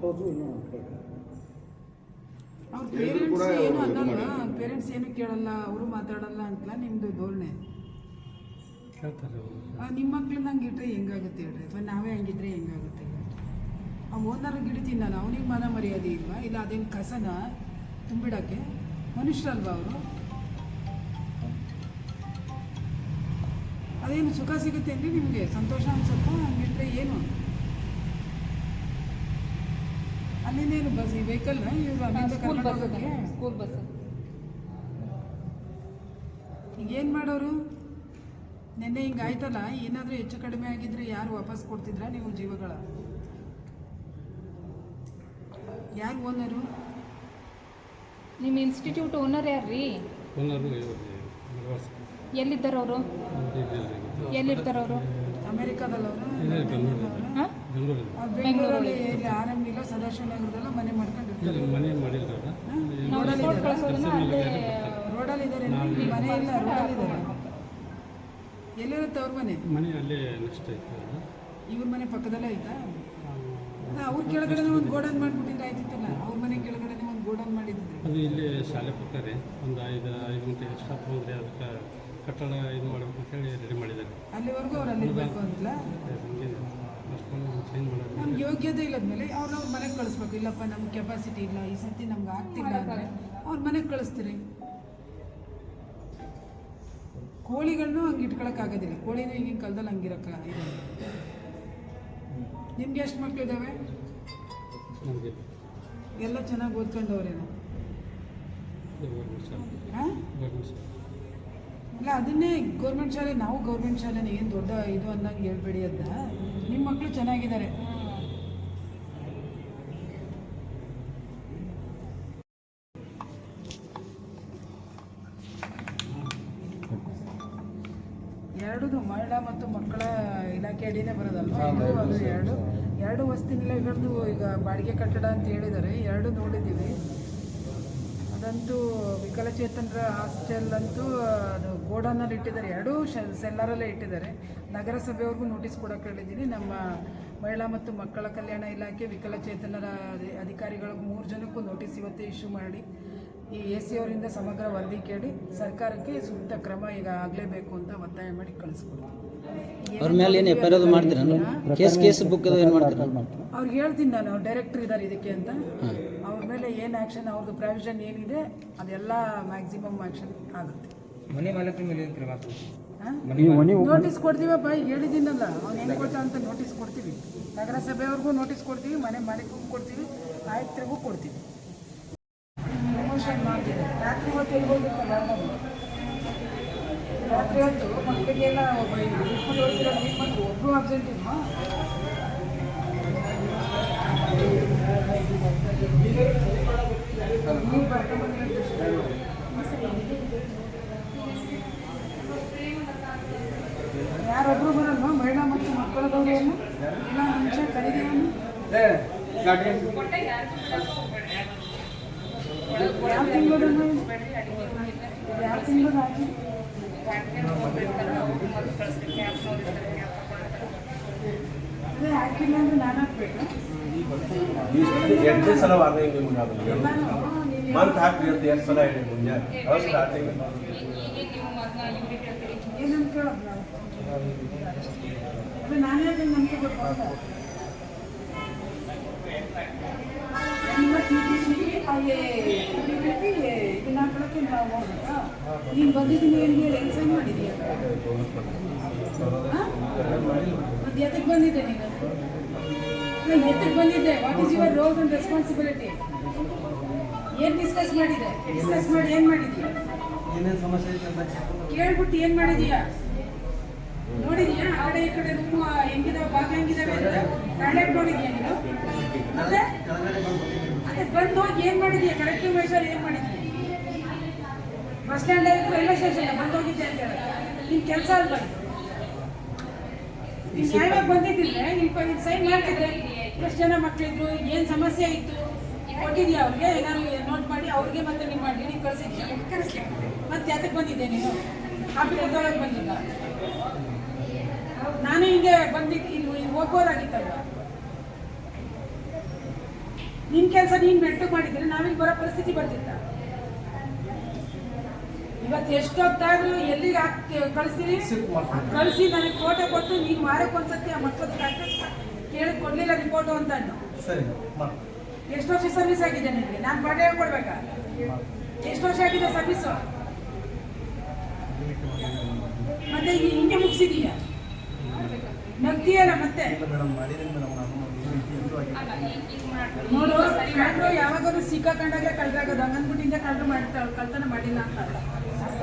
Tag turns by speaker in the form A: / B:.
A: Photos ಇನ್ನೂ
B: ಅವ್ರ parents ಏನು ಪೇರೆಂಟ್ಸ್ ಏನು ಕೇಳಲ್ಲ ಅವರು ಮಾತಾಡಲ್ಲ ಅಂತಲ್ಲ ನಿಮ್ಮದು ಧೋರಣೆ? ನಿಮ್ಮ ಮಕ್ಳನ್ನ ಹಂಗೆ ಇಟ್ಟರೆ ಹೆಂಗಾಗುತ್ತೆ ಹೇಳ್ರಿ? ಅಥವಾ ನಾವೇ ಹಂಗಿದ್ರೆ ಹೆಂಗಾಗುತ್ತೆ ಆ ಓನರ್ ಗಿಡತೀನಿ ನಾನು ಅವನಿಗೆ ಮನ ಮರ್ಯಾದೆ ಇಲ್ವಾ? ಇಲ್ಲ ಅದೇನು ಕಸನ ತುಂಬಿಡೋಕ್ಕೆ? ಮನುಷ್ಯರಲ್ವಾ ಅವರು? ಅದೇನು ಸುಖ ಸಿಗುತ್ತೆ ಅಂದರೆ ನಿಮಗೆ? ಸಂತೋಷ ಅನ್ಸುತ್ತೋ? ಹಂಗಿಟ್ರೆ ಏನು? ಅಲ್ಲಿಂದೇನು ಬಸ್ ಈ ವೆಹಿಕಲ್ನ ಅಲ್ಲಿಂದ
C: ಸ್ಕೂಲ್ ಬಸ್ ಸ್ಕೂಲ್ ಬಸ್
B: ಈಗ ಏನು ಮಾಡೋರು? ನಿನ್ನೆ ಹಿಂಗೆ ಆಯ್ತಲ್ಲ ಏನಾದರೂ ಹೆಚ್ಚು ಕಡಿಮೆ ಆಗಿದ್ರೆ ಯಾರು ವಾಪಸ್ ಕೊಡ್ತಿದ್ರಾ ನೀವು ಜೀವಗಳ? ಯಾರು ಓನರು?
C: ನಿಮ್ಮ ಇನ್ಸ್ಟಿಟ್ಯೂಟ್ ಓನರ್ ಯಾರ್ರೀ?
D: ಓನರ್ ಇವರು ಅವರು
C: ಎಲ್ಲಿದ್ದಾರೆ ಅವರು ಎಲ್ಲಿರ್ತಾರೆ ಅವರು
B: ಅಮೆರಿಕಾದಲ್ಲವರು? ಬೆಂಗಳೂರಲ್ಲಿ. ಇಲ್ಲಿ ಆರ್ ಎಂ ಇಲ್ಲ ಸದಾಶಿವ ನಗರದಲ್ಲ ಮನೆ ಮಾಡ್ಕೊಂಡಿರ್ತಾರೆ.
D: ಇಲ್ಲಿ ಮನೆ
C: ಕಳ್ಸೋದನ್ನ ಅಲ್ಲೇ
B: ರೋಡಲ್ಲಿ ಇದ್ದಾರೆ. ಮನೆ ಇಲ್ಲ ರೋಡಲ್ಲಿ ಇದ್ದಾರೆ. ಎಲ್ಲಿರುತ್ತೆ ಅವ್ರ ಮನೆ?
D: ಮನೆ ಅಲ್ಲೇ ನೆಕ್ಸ್ಟ್ ಐತೆ
B: ಇವ್ರ ಮನೆ ಪಕ್ಕದಲ್ಲೇ ಐತಾ? ಅದ ಅವ್ರ ಕೆಳಗಡೆ ಒಂದು ಗೋಡನ್ ಮಾಡಿಬಿಟ್ಟಿದ್ರೆ ಆಯ್ತಿತ್ತಲ್ಲ ಅವ್ರ ಮನೆ ಕೆಳಗಡೆ ಒಂದು ಗೋಡನ್ ಮಾಡಿದ್ರೆ.
D: ಅದು ಇಲ್ಲಿ ಶಾಲೆ ಪಕ್ಕ ರೀ. ಒಂದು ಐದು ಐದು ಗಂಟೆ ಎಕ್ಸ್ಟ್ರಾ ತೊಗೊಂಡ್ರೆ ಅದಕ್ಕೆ ಕಟ್ಟಡ ಇದು ಮಾಡಬೇಕು ಅಂತ ಹೇಳಿ ರೆಡಿ ಮಾಡಿದ್ದಾರೆ.
B: ಅಲ್ಲಿವರೆಗೂ ಅವ್ರು ಅಲ್ಲಿರ್ಬೇಕು ಅಂತಿಲ್ಲ ನಮ್ಗೆ ಯೋಗ್ಯತೆ ಇಲ್ಲದ್ಮೇಲೆ ಅವ್ರನ್ನ ಅವ್ರ ಮನೆಗೆ ಕಳಿಸ್ಬೇಕು. ಇಲ್ಲಪ್ಪ ನಮ್ಗೆ ಕೆಪಾಸಿಟಿ ಇಲ್ಲ ಈ ಸರ್ತಿ ನಮ್ಗೆ ಆಗ್ತಿಲ್ಲ ಅಂದರೆ ಅವ್ರ ಮನೆಗೆ ಕಳಿಸ್ತೀರಿ. ಕೋಳಿಗಳನ್ನೂ ಹಂಗೆ ಇಟ್ಕೊಳಕ್ಕಾಗೋದಿಲ್ಲ ಕೋಳಿನೂ ಈಗಿನ ಕಾಲದಲ್ಲಿ ಹಂಗಿರಕ್ಕ ಇದೆ ನಿಮ್ಗೆ ಎಷ್ಟು ಮಕ್ಕಳು
D: ಇದ್ದಾವೆ
B: ಎಲ್ಲ ಚೆನ್ನಾಗಿ ಓದ್ಕೊಂಡವ್ರೇನು. ಇಲ್ಲ ಅದನ್ನೇ ಗೌರ್ಮೆಂಟ್ ಶಾಲೆ ನಾವು ಗೌರ್ಮೆಂಟ್ ಶಾಲೆನೇ ಏನು ದೊಡ್ಡ ಇದು ಅನ್ನಂಗೆ ಹೇಳ್ಬೇಡಿ ಅದನ್ನ ಮಕ್ಕಳು ಚೆನ್ನಾಗಿದ್ದಾರೆ. ಎರಡೂ ಮಹಿಳಾ ಮತ್ತು ಮಕ್ಕಳ ಇಲಾಖೆ ಅಡಿನೇ ಬರೋದಲ್ವಾ? ಅದು ಎರಡು. ಎರಡು ವಸತಿ ನಿಲಯಗಳದ್ದು ಈಗ ಬಾಡಿಗೆ ಕಟ್ಟಡ ಅಂತ ಹೇಳಿದ್ದಾರೆ. ಎರಡು ನೋಡಿದ್ದೀವಿ. ಅದಂತೂ ವಿಕಲಚೇತನರ ಹಾಸ್ಟೆಲ್ ಅಂತೂ ಅದು ಗೋಡನಲ್ಲಿ ಇಟ್ಟಿದ್ದಾರೆ. ಎರಡೂ ಸೆಲ್ಲರಲ್ಲೇ ಇಟ್ಟಿದ್ದಾರೆ. ನಗರಸಭೆಯವ್ರಿಗೂ ನೋಟಿಸ್ ಕೊಡೋಕೆ ಹೇಳಿದ್ದೀನಿ. ನಮ್ಮ ಮಹಿಳಾ ಮತ್ತು ಮಕ್ಕಳ ಕಲ್ಯಾಣ ಇಲಾಖೆ ವಿಕಲಚೇತನರ ಅಧಿ- ಅಧಿಕಾರಿಗಳಿಗೆ ಮೂರು ಜನಕ್ಕೂ ನೋಟಿಸ್ ಇವತ್ತೇ ಇಶ್ಯೂ ಮಾಡಿ ಈ ಎ ಸಿ ಅವರಿಂದ ಸಮಗ್ರ ವರದಿ ಕೇಳಿ ಸರ್ಕಾರಕ್ಕೆ ಸೂಕ್ತ ಕ್ರಮ ಈಗ ಆಗಲೇಬೇಕು ಅಂತ ಒತ್ತಾಯ ಮಾಡಿ ಕಳಿಸ್ಕೊಡ್ತೀನಿ. ಅವ್ರಿಗೆ ಹೇಳ್ತೀನಿ ನಾನು ಡೈರೆಕ್ಟರ್ ಇದ್ದಾರೆ ಇದಕ್ಕೆ ಅಂತ. ಮೇಲೆ ಏನು ಆ್ಯಕ್ಷನ್ ಅವ್ರದ್ದು ಪ್ರಾವಿಷನ್ ಏನಿದೆ ಅದೆಲ್ಲ ಮ್ಯಾಕ್ಸಿಮಮ್ ಆ್ಯಕ್ಷನ್ ಆಗುತ್ತೆ.
A: ಮನೆ ಮಾಲಕರ ಮೇಲೆ ಏನು ಕ್ರಮ
B: ನೋಟಿಸ್ ಕೊಡ್ತೀವಪ್ಪ ಈಗ ಹೇಳಿದ್ದೀನಲ್ಲ ಅವ್ನು ಏನು ಕೊಟ್ಟ ಅಂತ ನೋಟಿಸ್ ಕೊಡ್ತೀವಿ. ನಗರಸಭೆಯವ್ರಿಗೂ ನೋಟಿಸ್ ಕೊಡ್ತೀವಿ ಮನೆ ಮಾಲೀಕರಿಗೂ ಕೊಡ್ತೀವಿ ಆಯುಕ್ತರಿಗೂ ಕೊಡ್ತೀವಿ. ಪ್ರಮೋಷನ್ ಮಾಡ್ತೀವಿ. ರಾತ್ರಿ ಹೊತ್ತು ಹೋಗ್ಬೇಕಲ್ಲ ನಾವು? ರಾತ್ರಿ ಹೊತ್ತು ಮಕ್ಕಳಿಗೆಲ್ಲ ಒಬ್ಬ ಇಟ್ಕೊಂಡು ಹೋಗ್ತಿರೋ ನೀವು ಮತ್ತು ಒಬ್ಬರು ಅಬ್ಸೆಂಟ್ ಇಲ್ವಾ? ಯಾರೊಬ್ರು ಬರಲ್ವಾ? ಮಹಿಳಾ ಮತ್ತು ಮಕ್ಕಳದವರು ಏನು ಇಲ್ಲ ಮುಂಚೆ ಯಾವ ತಿಂಗಳು ಯಾವ ತಿಂಗಳು ಹಾಕಿ ಅದೇ ಹಾಕಿಲ್ಲ ಅಂದ್ರೆ ನಾನು ಹಾಕ್ಬೇಕು?
E: ಎಂಟನೇ ಸಲ ವಾರ್ನಿಂಗ್ ನಿಮ್ಗೆ ಅದು
B: ಎಲ್ಲಾನು ನೀವು
E: ಮಂತ್ ಹಾಕಿ ಅಂತ ಎರಡು ಸಲ ಹೇಳಿ ಮುಂಜಾನೆ ಅವಾಗ ಸ್ಟಾರ್ಟಿಂಗ್
B: ಏನಂತ ಕೇಳೋದು ನಾವು ಅದೇ ನಾನೇ ಅದನ್ನ ನಂಬಿಕೆ ಗೊತ್ತಾಗ ನಿಮ್ಮ ಟಿ ಟಿ ಸಿ ಹಾಗೆ ಇದನ್ನ ಹಾಕೊಳಕ್ಕೆ ನಾವು ಹೋಗ್ಬೇಕಾ ನೀನು ಬಂದಿದ್ದೀನಿ ಎಲ್ಲಿ ಹೆಂಗ್ ಸೈನ್ ಮಾಡಿದೀಯ ಮತ್ತೆ ಎತ್ತಕ್ಕೆ ಬಂದಿದ್ದೆ ನೀನು ನಾನು ಎತ್ತಕ್ಕೆ ಬಂದಿದ್ದೆ what is your role and responsibility ಏನು ಡಿಸ್ಕಸ್ ಮಾಡಿದೆ? ಡಿಸ್ಕಸ್ ಮಾಡಿ ಏನು ಮಾಡಿದೀಯ?
A: ಏನೇನು ಸಮಸ್ಯೆ ಐತೆ ಅಂತ
B: ಕೇಳ್ಬಿಟ್ಟು ಏನು ಮಾಡಿದೀಯಾ? ನೋಡಿದ್ಯಾ? ಆ ಕಡೆ ಈ ಕಡೆ ರೂಮ್ ಹೆಂಗಿದಾವೆ ಭಾಗ ಹೆಂಗಿದಾವೆ ಅಂತ? ಕರೆಕ್ಟ್ ನೋಡಿದ್ಯಾ ನೀನು? ಮತ್ತೆ? ಅದೇ ಬಂದು ಹೋಗಿ ಏನ್ ಮಾಡಿದ್ಯಾ? ಕಲೆಕ್ಟಿವ್ ಮೆಷರ್ ಏನ್ ಮಾಡಿದ್ಯಾ? ಬಸ್ ಸ್ಟ್ಯಾಂಡ್ ರೈಲ್ವೆ ಸ್ಟೇಷನ್ ಬಂದು ಹೋಗಿದ್ದೆ ಅಂತ ಹೇಳ ನಿನ್ ಕೆಲಸ ಅಲ್ವಾ? ನೀನ್ ನ್ಯಾಯವಾಗಿ ಬಂದಿದ್ದಿದ್ರೆ ನೀನು ಸೈನ್ ಮಾಡ್ತಿದ್ದೆ. ಎಷ್ಟು ಜನ ಮಕ್ಕಳಿದ್ರು ಏನು ಸಮಸ್ಯೆ ಇತ್ತು? ಕೊಟ್ಟಿದ್ಯಾ ಅವ್ರಿಗೆ? ಏನಾದ್ರು ನೋಟ್ ಮಾಡಿ, ಅವ್ರಿಗೆ ಮತ್ತೆ ನಿಮ್ಮ ಡಿ ಕಳಿಸಿದ್ಯಾ ಮತ್ತೆ ಯಾತಕ್ಕೆ ಬಂದಿದ್ದೆ ನೀನು? ಕಾಫಿ ಕೊಟ್ಟೊಳಗೆ ಬಂದಿಲ್ಲ ನಾನು ಹಿಂಗೆ ಬಂದಿದ್ದು ಇಲ್ಲಿ ಹೋಗೋರಾಗಿತ್ತಲ್ವ ನಿನ್ ಕೆಲಸ ನೀನ್ ಮೆಟ್ಟು ಮಾಡಿದ್ರೆ ನಾವಿಲ್ಲಿ ಬರೋ ಪರಿಸ್ಥಿತಿ ಬರ್ತಿತ್ತ? ಇವತ್ತು ಎಷ್ಟೊತ್ತಾದ್ರೂ ಎಲ್ಲಿಗೆ ಹಾಕಿ ಕಳಿಸ್ತೀರಿ? ಕಳಿಸಿ ನನಗೆ ಫೋಟೋ ಕೊಟ್ಟು ನೀನು ವಾರಕ್ಕೆ ಒಂದ್ಸತಿ ಆ ಮಕ್ಕಳ ಕೇಳಿ ಕೊಡ್ಲಿಲ್ಲ ಫೋಟೋ ಅಂತ
A: ಸರಿ
B: ಎಷ್ಟು ವರ್ಷ ಸರ್ವಿಸ್ ಆಗಿದೆ ನಿಮಗೆ? ನಾನು ಪಾಠ ಹೇಳ್ಕೊಡ್ಬೇಕಾ? ಎಷ್ಟು ವರ್ಷ ಆಗಿದೆ ಸರ್ವಿಸ್ ಮತ್ತೆ ಈಗ ಹಿಂಗೆ ಮುಗಿಸಿದೀಯಾ? ನಗ್ತೀಯಲ್ಲ ಮತ್ತೆ. ನೋಡು ಕಳ್ಳರು ಯಾವಾಗಾದ್ರೂ ಸಿಕ್ಕಾಕೊಂಡಾಗ ಕಳ್ರಾಗೋದು ಹಂಗಂದ್ಬಿಟ್ಟಿಂದ ಕಳ್ಳರು ಮಾಡ್ತಾ ಕಳ್ತನ ಮಾಡಿಲ್ಲ ಅಂತ ಅರ್ಥ.